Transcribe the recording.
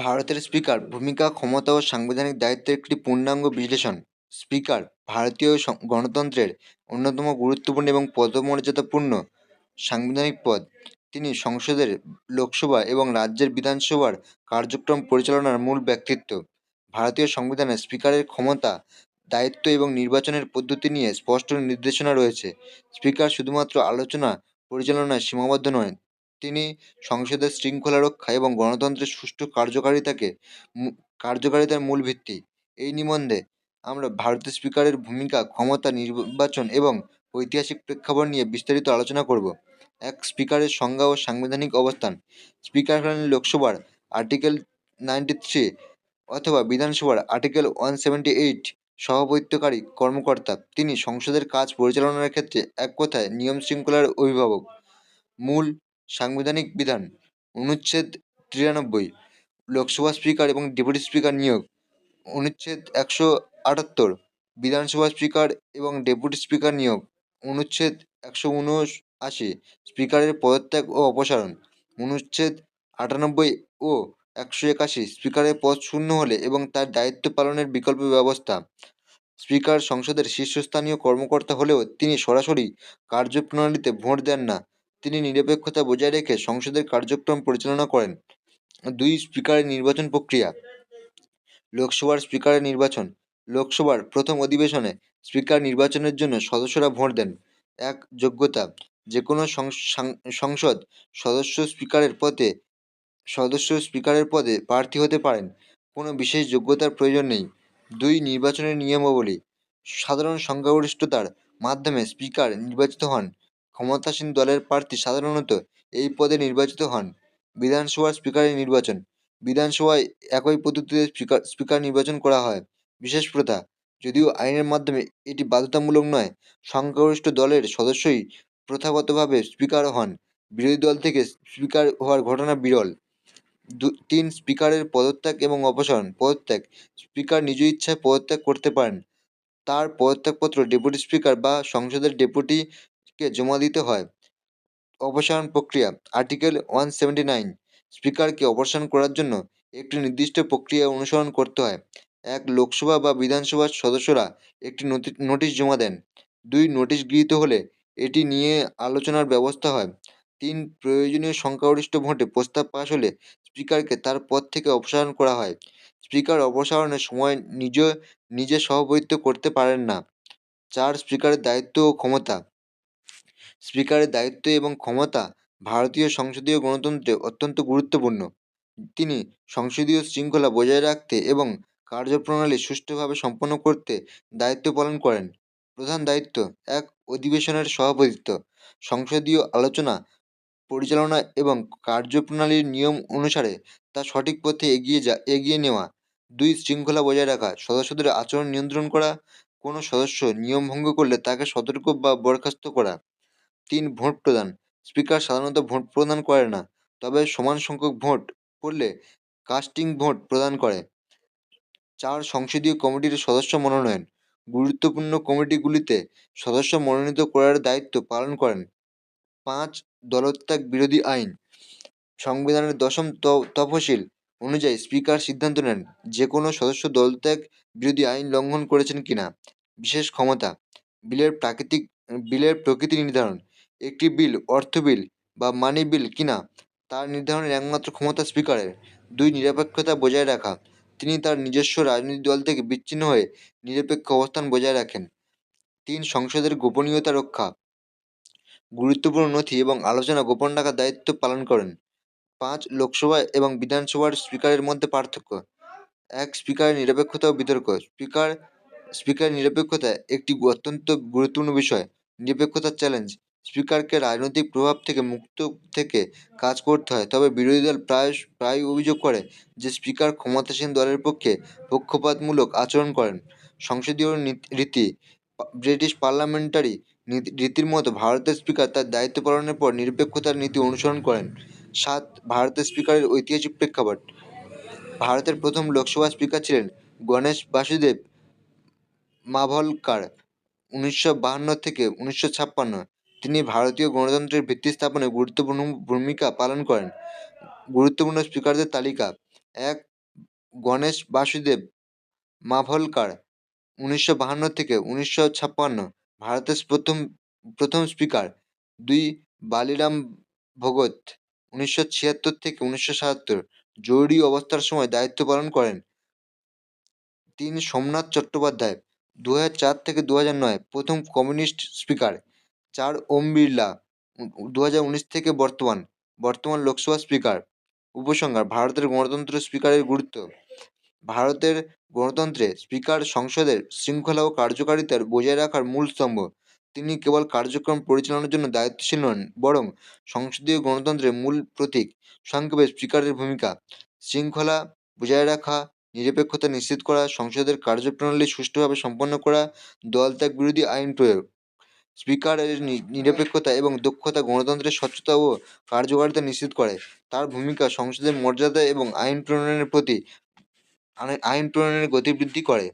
ভারতের স্পিকার ভূমিকা, ক্ষমতা ও সাংবিধানিক দায়িত্বের একটি পূর্ণাঙ্গ বিশ্লেষণ। স্পিকার, ভারতীয় গণতন্ত্রের অন্যতম গুরুত্বপূর্ণ এবং পদমর্যাদাপূর্ণ সাংবিধানিক পদ। তিনি সংসদের, লোকসভা এবং রাজ্যের বিধানসভার কার্যক্রম পরিচালনার মূল ব্যক্তিত্ব। ভারতীয় সংবিধানে স্পিকারের ক্ষমতা, দায়িত্ব এবং নির্বাচনের পদ্ধতি নিয়ে স্পষ্ট নির্দেশনা রয়েছে। স্পিকার শুধুমাত্র আলোচনা পরিচালনায় সীমাবদ্ধ নয় তিনি সংসদের শৃঙ্খলা রক্ষা এবং গণতন্ত্রের সুষ্ঠু কার্যকারিতাকে কার্যকারিতার মূল ভিত্তি। এই নিবন্ধে আমরা ভারতের স্পিকারের ভূমিকা, ক্ষমতা নির্বাচন এবং ঐতিহাসিক প্রেক্ষাপট নিয়ে বিস্তারিত আলোচনা করব। এক স্পিকারের সংজ্ঞা ও সাংবিধানিক অবস্থান। স্পিকার হলেন লোকসভার আর্টিকেল নাইনটি থ্রি অথবা বিধানসভার আর্টিকেল ওয়ান সেভেন্টি এইট সভাপতিত্বকারী কর্মকর্তা। তিনি সংসদের কাজ পরিচালনার ক্ষেত্রে এক কথায় নিয়ম শৃঙ্খলার অভিভাবক। মূল সাংবিধানিক বিধান অনুচ্ছেদ তিরানব্বই, লোকসভা স্পিকার এবং ডেপুটি স্পিকার নিয়োগ, অনুচ্ছেদ একশো আটাত্তর, বিধানসভা স্পিকার এবং ডেপুটি স্পিকার নিয়োগ, অনুচ্ছেদ একশো উনআশি, স্পিকারের পদত্যাগ ও অপসারণ, অনুচ্ছেদ আটানব্বই ও একশো একাশি, স্পিকারের পদ শূন্য হলে এবং তার দায়িত্ব পালনের বিকল্প ব্যবস্থা, স্পিকার সংসদের শীর্ষস্থানীয় কর্মকর্তা হলেও তিনি সরাসরি কার্যপ্রণালীতে ভোট দেন না। তিনি নিরপেক্ষতা বজায় রেখে সংসদের কার্যক্রম পরিচালনা করেন। দুই স্পিকারের নির্বাচন প্রক্রিয়া। লোকসভার স্পিকারের নির্বাচন। লোকসভার প্রথম অধিবেশনে স্পিকার নির্বাচনের জন্য সদস্যরা ভোট দেন। এক, যোগ্যতা। যে কোনো সংসদ সদস্য স্পিকারের পদে, সদস্য স্পিকারের পদে প্রার্থী হতে পারেন। কোনো বিশেষ যোগ্যতার প্রয়োজন নেই। দুই, নির্বাচনের নিয়মাবলী। সাধারণ সংখ্যাগরিষ্ঠতার মাধ্যমে স্পিকার নির্বাচিত হন। ক্ষমতাসীন দলের প্রার্থী সাধারণত এই পদে নির্বাচিত হন। বিধানসভার স্পিকারের নির্বাচন। বিধানসভায় একই পদ্ধতিতে স্পিকার স্পিকার নির্বাচন করা হয়। বিশেষ প্রথা, যদিও আইনের মাধ্যমে এটি বাধ্যতামূলক নয়, সংখ্যাগরিষ্ঠ দলের সদস্যই প্রথাগতভাবে স্পিকার হন। বিরোধী দল থেকে স্পিকার হওয়ার ঘটনা বিরল। দু, তিন স্পিকারের পদত্যাগ এবং অপসারণ, পদত্যাগ, স্পিকার নিজ ইচ্ছায় পদত্যাগ করতে পারেন। তার পদত্যাগপত্র ডেপুটি স্পিকার বা সংসদের ডেপুটিকে জমা দিতে হয়। অপসারণ প্রক্রিয়া, আর্টিকেল ওয়ান সেভেন্টি নাইন, স্পিকারকে অপসারণ করার জন্য একটি নির্দিষ্ট প্রক্রিয়া অনুসরণ করতে হয়। এক, লোকসভা বা বিধানসভার সদস্যরা একটি নোটিশ জমা দেন। দুই, নোটিশ গৃহীত হলে এটি নিয়ে আলোচনার ব্যবস্থা হয়। তিন, প্রয়োজনীয় সংখ্যাগরিষ্ঠ ভোটে প্রস্তাব পাশ হলে স্পিকারকে তার পদ থেকে অপসারণ করা হয়। স্পিকার অপসারণের সময় নিজ, নিজে সভাপতিত্ব করতে পারেন না। চার, স্পিকারের দায়িত্ব ও ক্ষমতা। স্পিকারের দায়িত্ব এবং ক্ষমতা ভারতীয় সংসদীয় গণতন্ত্রে অত্যন্ত গুরুত্বপূর্ণ। তিনি সংসদীয় শৃঙ্খলা বজায় রাখতে এবং কার্যপ্রণালী সুষ্ঠুভাবে সম্পন্ন করতে দায়িত্ব পালন করেন। প্রধান দায়িত্ব এক অধিবেশনের সভাপতিত্ব, সংসদীয় আলোচনা, পরিচালনা এবং কার্যপ্রণালীর নিয়ম অনুসারে তা সঠিক পথে এগিয়ে যা, এগিয়ে নেওয়া। দুই শৃঙ্খলা বজায় রাখা, সদস্যদের আচরণ নিয়ন্ত্রণ করা, কোনো সদস্য নিয়ম ভঙ্গ করলে তাকে সতর্ক বা বরখাস্ত করা। তিন ভোট প্রদান। স্পিকার সাধারণত ভোট প্রদান করে না, তবে সমান সংখ্যক ভোট পড়লে কাস্টিং ভোট প্রদান করে। চার সংসদীয় কমিটির সদস্য মনোনয়ন। গুরুত্বপূর্ণ কমিটিগুলিতে সদস্য মনোনীত করার দায়িত্ব পালন করেন। পাঁচ দলত্যাগ বিরোধী আইন। সংবিধানের দশম তফসিল অনুযায়ী স্পিকার সিদ্ধান্ত নেন যে কোনো সদস্য দলত্যাগ বিরোধী আইন লঙ্ঘন করেছেন কিনা। বিশেষ ক্ষমতা। বিলের প্রাকৃতিক, বিলের প্রকৃতি নির্ধারণ। একটি বিল, অর্থ বিল বা মানি বিল কিনা, তার নির্ধারণের একমাত্র ক্ষমতা স্পিকারের দুই, নিরপেক্ষতা বজায় রাখা। তিনি তার নিজস্ব রাজনৈতিক দল থেকে বিচ্ছিন্ন হয়ে নিরপেক্ষ অবস্থান বজায় রাখেন। তিন, সংসদের গোপনীয়তা রক্ষা। গুরুত্বপূর্ণ নথি এবং আলোচনা গোপন রাখার দায়িত্ব পালন করেন। পাঁচ, লোকসভা এবং বিধানসভার স্পিকারের মধ্যে পার্থক্য। এক স্পিকারের নিরপেক্ষতা ও বিতর্ক। স্পিকার স্পিকারের নিরপেক্ষতা একটি অত্যন্ত গুরুত্বপূর্ণ বিষয়। নিরপেক্ষতার চ্যালেঞ্জ স্পিকারকে রাজনৈতিক প্রভাব থেকে মুক্ত থেকে কাজ করতে হয়। তবে বিরোধী দল প্রায় প্রায় অভিযোগ করে যে স্পিকার ক্ষমতাসীন দলের পক্ষে পক্ষপাতমূলক আচরণ করেন। সংসদীয় রীতি, ব্রিটিশ পার্লামেন্টারি রীতির মতো ভারতের স্পিকার তার দায়িত্ব পালনের পর নিরপেক্ষতার নীতি অনুসরণ করেন। সাত, ভারতের স্পিকারের ঐতিহাসিক প্রেক্ষাপট। ভারতের প্রথম লোকসভা স্পিকার ছিলেন গণেশ বাসুদেব মাভলকার। উনিশশো বাহান্ন থেকে উনিশশো ছাপ্পান্ন। তিনি ভারতীয় গণতন্ত্রের ভিত্তি স্থাপনে গুরুত্বপূর্ণ ভূমিকা পালন করেন। গুরুত্বপূর্ণ স্পিকারদের তালিকা, এক গণেশ বাসুদেব মাভলকার, উনিশশো বাহান্ন থেকে উনিশশো ছাপ্পান্ন, ভারতের প্রথম প্রথম স্পিকার। দুই বালিরাম ভগত, উনিশশো ছিয়াত্তর থেকে উনিশশো সাতাত্তর, জরুরি অবস্থার সময় দায়িত্ব পালন করেন। তিন সোমনাথ চট্টোপাধ্যায় দু হাজার চার থেকে দু নয়, প্রথম কমিউনিস্ট স্পিকার। চার ওম বিড়লা দু হাজার উনিশ থেকে বর্তমান বর্তমান লোকসভা স্পিকার, উপসংহার, ভারতের গণতন্ত্র স্পিকারের গুরুত্ব। ভারতের গণতন্ত্রে স্পিকার সংসদের শৃঙ্খলা ও কার্যকারিতার বজায় রাখার মূল স্তম্ভ। তিনি কেবল কার্যক্রম পরিচালনার জন্য দায়িত্বশীল নন, বরং সংসদীয় গণতন্ত্রের মূল প্রতীক, সংক্ষেপে স্পিকারের ভূমিকা। শৃঙ্খলা বজায় রাখা, নিরপেক্ষতা নিশ্চিত করা, সংসদের কার্যপ্রণালী সুষ্ঠুভাবে সম্পন্ন করা, দলত্যাগ বিরোধী আইন প্রয়োগ। স্পিকারের নিরপেক্ষতা এবং দক্ষতা গণতন্ত্রের স্বচ্ছতা ও কার্যকারিতা নিশ্চিত করে। তার ভূমিকা সংসদের মর্যাদা এবং আইন প্রণয়নের প্রতি, আইন প্রণয়নের গতি বৃদ্ধি করে।